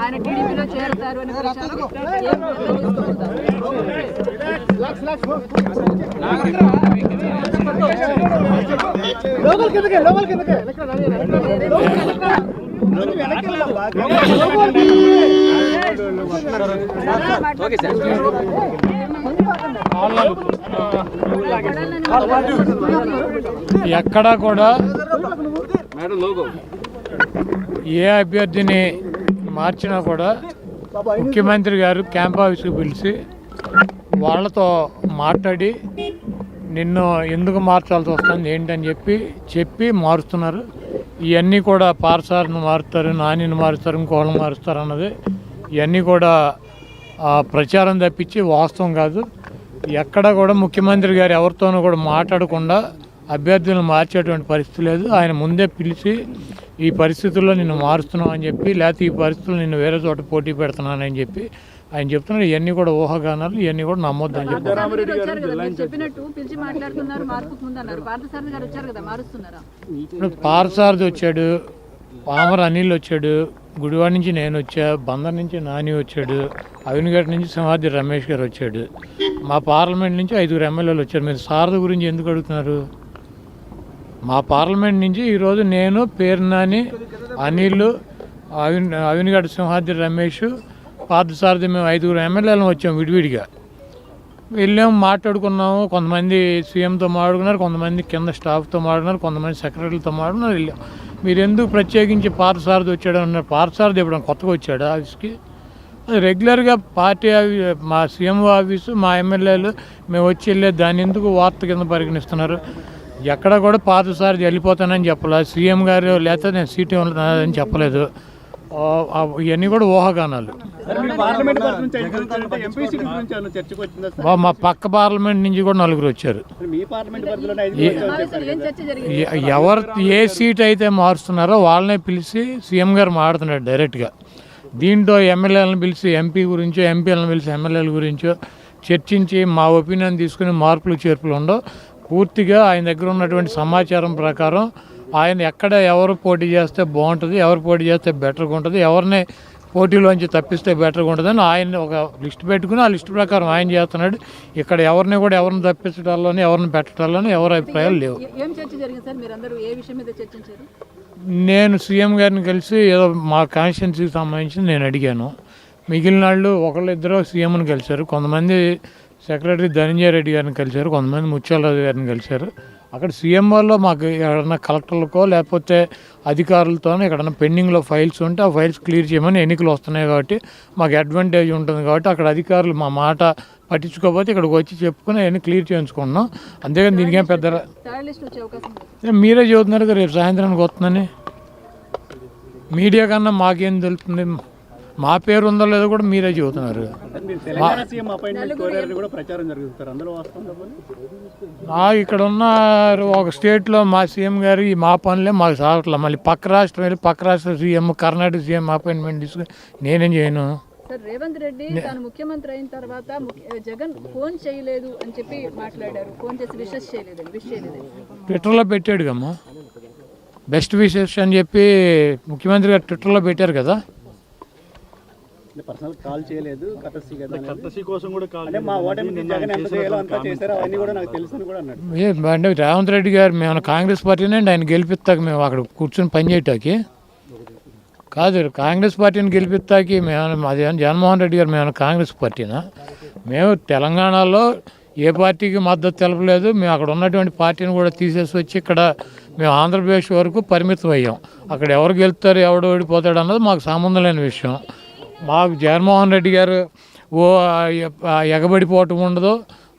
ఆయన టీడీపీలో చేరతారు అని? ఎక్కడా కూడా ఏ అభ్యర్థిని మార్చినా కూడా ముఖ్యమంత్రి గారు క్యాంప్ ఆఫీస్కి పిలిచి వాళ్ళతో మాట్లాడి నిన్ను ఎందుకు మార్చాల్సి వస్తుంది ఏంటని చెప్పి చెప్పి మారుస్తున్నారు. ఇవన్నీ కూడా పార్సార్ను మారుస్తారు నానిని మారుస్తారు ఇంకోళ్ళని మారుస్తారు అన్నది ఇవన్నీ కూడా ఆ, ప్రచారం తప్పించి వాస్తవం కాదు. ఎక్కడ కూడా ముఖ్యమంత్రి గారు ఎవరితోనూ కూడా మాట్లాడకుండా అభ్యర్థులను మార్చేటువంటి పరిస్థితి లేదు. ఆయన ముందే పిలిచి ఈ పరిస్థితుల్లో నిన్ను మారుస్తున్నావు అని చెప్పి లేకపోతే ఈ పరిస్థితుల్లో నిన్ను వేరే చోట పోటీ పెడుతున్నానని చెప్పి ఆయన చెప్తున్నారు. ఇవన్నీ కూడా ఊహాగానాలు ఇవన్నీ కూడా నమ్మొద్దు అని చెప్పి పార్థసారథి గారు వచ్చారు కదా మీరు చెప్పినట్టు పిలిచి మాట్లాడుతున్నారు మార్పుకు ముందు అన్నారు. పార్థసారథి గారు వచ్చారు కదా మారుస్తున్నారా? ఇప్పుడు పార్సారథి వచ్చాడు పామర్ అనిల్ వచ్చాడు గుడివాడ నుంచి నేను వచ్చా బందర్ నుంచి నాని వచ్చాడు అవినగట్ నుంచి సింహాద్రి రమేష్ గారు వచ్చాడు. మా పార్లమెంట్ నుంచి ఐదుగురు ఎమ్మెల్యేలు వచ్చారు. మీరు సారథి గురించి ఎందుకు అడుగుతున్నారు? మా పార్లమెంట్ నుంచి ఈరోజు నేను పేర్నాని అనిల్ అవిన్ అవినిగడ్డ సింహాద్రి రమేష్ పార్థసారథి మేము ఐదుగురు ఎమ్మెల్యేలను వచ్చాం విడివిడిగా. వెళ్ళాము మాట్లాడుకున్నాము. కొంతమంది సీఎంతో మాట్లాడుకున్నారు కొంతమంది కింద స్టాఫ్తో మాట్లాడుకున్నారు కొంతమంది సెక్రటరీలతో మాట్లాడుకున్నారు వెళ్ళాం. మీరు ఎందుకు ప్రత్యేకించి పార్థసారథి వచ్చాడు అన్నారు? పార్థసారథి ఇవ్వడం కొత్తగా వచ్చాడు ఆఫీస్కి? అది రెగ్యులర్గా పార్టీ మా సీఎం ఆఫీసు మా ఎమ్మెల్యేలు మేము వచ్చి వెళ్ళే దాన్ని ఎందుకు వార్త కింద పరిగణిస్తున్నారు? ఎక్కడ కూడా పాతసారి వెళ్ళిపోతానని చెప్పలేదు సీఎం గారు లేకపోతే నేను సీటీ ఇవ్వలేదని చెప్పలేదు. ఇవన్నీ కూడా ఊహాగానాలు. మా పక్క పార్లమెంట్ నుంచి కూడా నలుగురు వచ్చారు. ఎవరు ఏ సీట్ అయితే మారుస్తున్నారో వాళ్ళనే పిలిచి సీఎం గారు మాడుతున్నాడు డైరెక్ట్గా. దీంట్లో ఎమ్మెల్యేలను పిలిచి ఎంపీ గురించో ఎంపీలను పిలిచి ఎమ్మెల్యేల గురించో చర్చించి మా ఒపీనియన్ తీసుకుని మార్పులు చేర్పులు ఉండవు. పూర్తిగా ఆయన దగ్గర ఉన్నటువంటి సమాచారం ప్రకారం ఆయన ఎక్కడ ఎవరు పోటీ చేస్తే బాగుంటుంది ఎవరు పోటీ చేస్తే బెటర్గా ఉంటుంది ఎవరిని పోటీలోంచి తప్పిస్తే బెటర్గా ఉంటుందని ఆయన ఒక లిస్ట్ పెట్టుకుని ఆ లిస్ట్ ప్రకారం ఆయన చేస్తున్నాడు. ఇక్కడ ఎవరిని కూడా ఎవరిని తప్పించడాల్లోనే ఎవరిని పెట్టడాల్లోనే ఎవరి అభిప్రాయాలు లేవు. నేను సీఎం గారిని కలిసి ఏదో మా కాన్స్టిట్యున్సీకి సంబంధించి నేను అడిగాను. మిగిలిన వాళ్ళు ఒకళ్ళు ఇద్దరు సీఎంని కలిశారు. కొంతమంది సెక్రటరీ ధనంజయ రెడ్డి గారిని కలిశారు కొంతమంది ముత్యాలరాజు గారిని కలిశారు. అక్కడ సీఎం వాళ్ళు మాకు ఎక్కడన్నా కలెక్టర్లకో లేకపోతే అధికారులతోనో ఎక్కడన్నా పెండింగ్లో ఫైల్స్ ఉంటే ఆ ఫైల్స్ క్లియర్ చేయమని ఎన్నికలు వస్తున్నాయి కాబట్టి మాకు అడ్వాంటేజ్ ఉంటుంది కాబట్టి అక్కడ అధికారులు మా మాట పట్టించుకోకపోతే ఇక్కడికి వచ్చి చెప్పుకుని అవన్నీ క్లియర్ చేయించుకున్నాం అంతేగాని దీనికేం పెద్ద మీరే చెబుతున్నారు కదా రేపు సాయంత్రానికి వస్తుందని. మీడియా కన్నా మాకేం తెలుస్తుంది? మా పేరు ఉందో లేదో కూడా మీరే చెబుతున్నారు. ఇక్కడ ఉన్న ఒక స్టేట్లో మా సీఎం గారు ఈ మా పనులే మాకు సాగట్లేదు మళ్ళీ పక్క రాష్ట్రం వెళ్ళి పక్క రాష్ట్ర సీఎం కర్ణాటక సీఎం అపాయింట్మెంట్ తీసుకుని నేనేం చేయను. సార్ రేవంత్ రెడ్డి తాను ముఖ్యమంత్రి అయిన తర్వాత జగన్ ఫోన్ చేయలేదు అని చెప్పి మాట్లాడారు. ఫోన్ చేసి విషెస్ విష్ చేయలేదని ట్విట్టర్లో పెట్టాడు కమ్మా బెస్ట్ విషెస్ అని చెప్పి ముఖ్యమంత్రి గారు ట్విట్టర్లో పెట్టారు కదా. పర్సనల్ కాల్ చేయలేదు కటసి కదా కటసి కోసం కూడా కాల్ అంటే మా ఓటమి జగన్ ఎంత చేయాలో అంతా చేశారు అవన్నీ కూడా నాకు తెలుసు అని కూడా అన్నాడు. ఏ అంటే రేవంత్ రెడ్డి గారు మేము కాంగ్రెస్ పార్టీనే ఆయన గెలిపిస్తాక మేము అక్కడ కూర్చొని పని చేయటానికి. కాదు కాంగ్రెస్ పార్టీని గెలిపిస్తాకి మేము అది జగన్మోహన్ రెడ్డి గారు మేము కాంగ్రెస్ పార్టీనా? మేము తెలంగాణలో ఏ పార్టీకి మద్దతు తెలపలేదు మేము అక్కడ ఉన్నటువంటి పార్టీని కూడా తీసేసి వచ్చి ఇక్కడ మేము ఆంధ్రప్రదేశ్ వరకు పరిమితం అయ్యాం అక్కడ ఎవరు గెలుస్తారు ఎవడు ఓడిపోతాడు అన్నది మాకు సంబంధం లేని విషయం. మాకు జగన్మోహన్ రెడ్డి గారు ఓ ఎగబడిపోవటం ఉండదు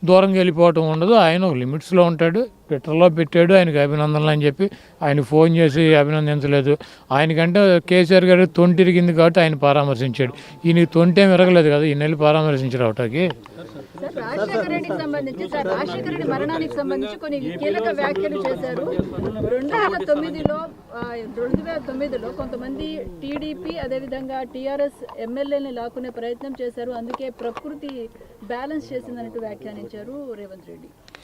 దూరంగా వెళ్ళిపోవటం ఉండదు ఆయన ఒక లిమిట్స్లో ఉంటాడు. ట్విట్టర్లో పెట్టాడు ఆయనకు అభినందనలు అని చెప్పి ఆయన ఫోన్ చేసి అభినందించలేదు. ఆయనకంటే కేసీఆర్ గారు తొంటిరిగింది కాబట్టి ఆయన పరామర్శించాడు. ఈయనకి తొంటేం విరగలేదు కదా ఈయన వెళ్ళి పరామర్శించారు అవటాకి సార్ సంబంధించి సార్ మరణానికి సంబంధించి కొన్ని కీలక వ్యాఖ్యలు చేశారు. రెండు వేల తొమ్మిదిలో రెండు వేల తొమ్మిదిలో కొంతమంది టీడీపీ అదేవిధంగా టీఆర్ఎస్ ఎమ్మెల్యేని లాక్కునే ప్రయత్నం చేశారు. అందుకే ప్రకృతి బ్యాలెన్స్ చేసిందన్నట్టు వ్యాఖ్యానించారు రేవంత్ రెడ్డి.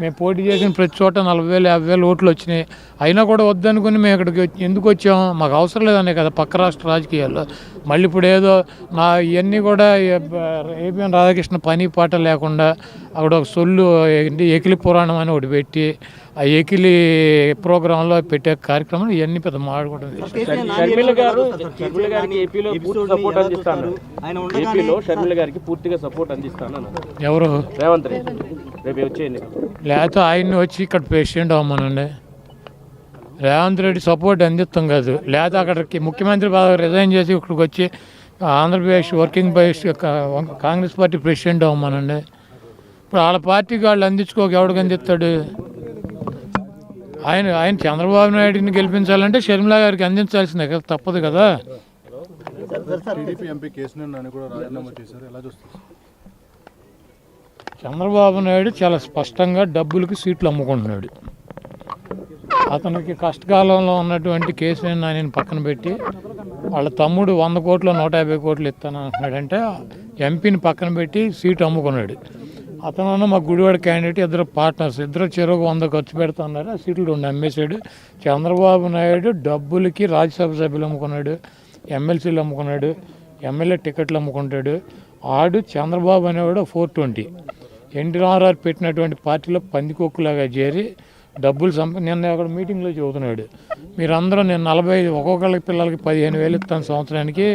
మేము పోటీ చేసిన ప్రతి చోట నలభై వేలు యాభై వేలు ఓట్లు వచ్చినాయి. అయినా కూడా వద్దనుకుని మేము ఇక్కడికి ఎందుకు వచ్చాం మాకు అవసరం లేదనే కదా పక్క రాష్ట్ర రాజకీయాల్లో. మళ్ళీ ఇప్పుడు ఏదో నా ఇవన్నీ కూడా ఏపీఎన్ రాధాకృష్ణ పని పాట లేకుండా అక్కడ ఒక సొల్లు ఏంటి ఎకిలి పురాణం అని ఒకటి పెట్టి ఆ ఎకిలి ప్రోగ్రాంలో పెట్టే కార్యక్రమం ఇవన్నీ పెద్ద మాడుకోవడం షర్మిల గారు షర్మిల గారికి ఏపీలో పూర్తి సపోర్ట్ అందిస్తాను. ఆయన ఏపీలో షర్మిల గారికి పూర్తిగా సపోర్ట్ అందిస్తాను అన్నారు. ఎవరు? రేవంత్ రెడ్డి. రేపు వచ్చే ఎన్నిక లేకపోతే ఆయన్ని వచ్చి ఇక్కడ పేషెంట్ అవ్వమనండి. రేవంత్ రెడ్డి సపోర్ట్ అందిస్తాం కాదు. లేదా అక్కడికి ముఖ్యమంత్రి బాగా రిజైన్ చేసి ఇక్కడికి వచ్చి Andhra Pradesh working vice Congress party president అవ్వమనండి. ఇప్పుడు వాళ్ళ పార్టీకి వాళ్ళు అందించుకోక ఎవడికి అందిస్తాడు? ఆయన ఆయన చంద్రబాబు నాయుడిని గెలిపించాలంటే షర్మిలా గారికి అందించాల్సిందే కదా తప్పదు కదా. టీడీపీ ఎంపీ కూడా రాజీనామా చేశారు. ఎలా చూస్తారు? చంద్రబాబు నాయుడు చాలా స్పష్టంగా డబ్బులకి సీట్లు అమ్ముకుంటున్నాడు. అతనికి కష్టకాలంలో ఉన్నటువంటి కేసీఆర్ నానిని పక్కన పెట్టి వాళ్ళ తమ్ముడు వంద కోట్లు నూట యాభై కోట్లు ఇస్తాను అంటున్నాడంటే ఎంపీని పక్కన పెట్టి సీటు అమ్ముకున్నాడు. అతను మా గుడివాడ క్యాండిడేట్ ఇద్దరు పార్ట్నర్స్ ఇద్దరు చెరువు వంద ఖర్చు పెడుతున్నారు ఆ సీట్లు రెండు అమ్మేశాడు. చంద్రబాబు నాయుడు డబ్బులకి రాజ్యసభ సభ్యులు అమ్ముకున్నాడు ఎమ్మెల్సీలు అమ్ముకున్నాడు ఎమ్మెల్యే టికెట్లు అమ్ముకుంటాడు. ఆడు చంద్రబాబు అనేవాడు ఫోర్ ట్వంటీ. ఎన్టీఆర్ఆర్ పెట్టినటువంటి పార్టీలో పందికొక్కులాగా చేరి డబ్బులు సంప నిన్న అక్కడ మీటింగ్లో చెబుతున్నాడు. మీరందరూ నేను నలభై ఐదు ఒక్కొక్కళ్ళకి పిల్లలకి పదిహేను వేలు ఇస్తాను సంవత్సరానికి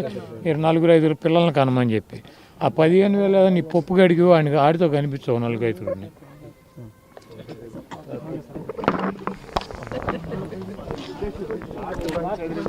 మీరు నలుగురు ఐదుగురు పిల్లల్ని కనమని చెప్పి. ఆ పదిహేను వేలు నీ పప్పు గడికి ఆయన ఆడితో కనిపించవు నలుగురు ఐదుగురిని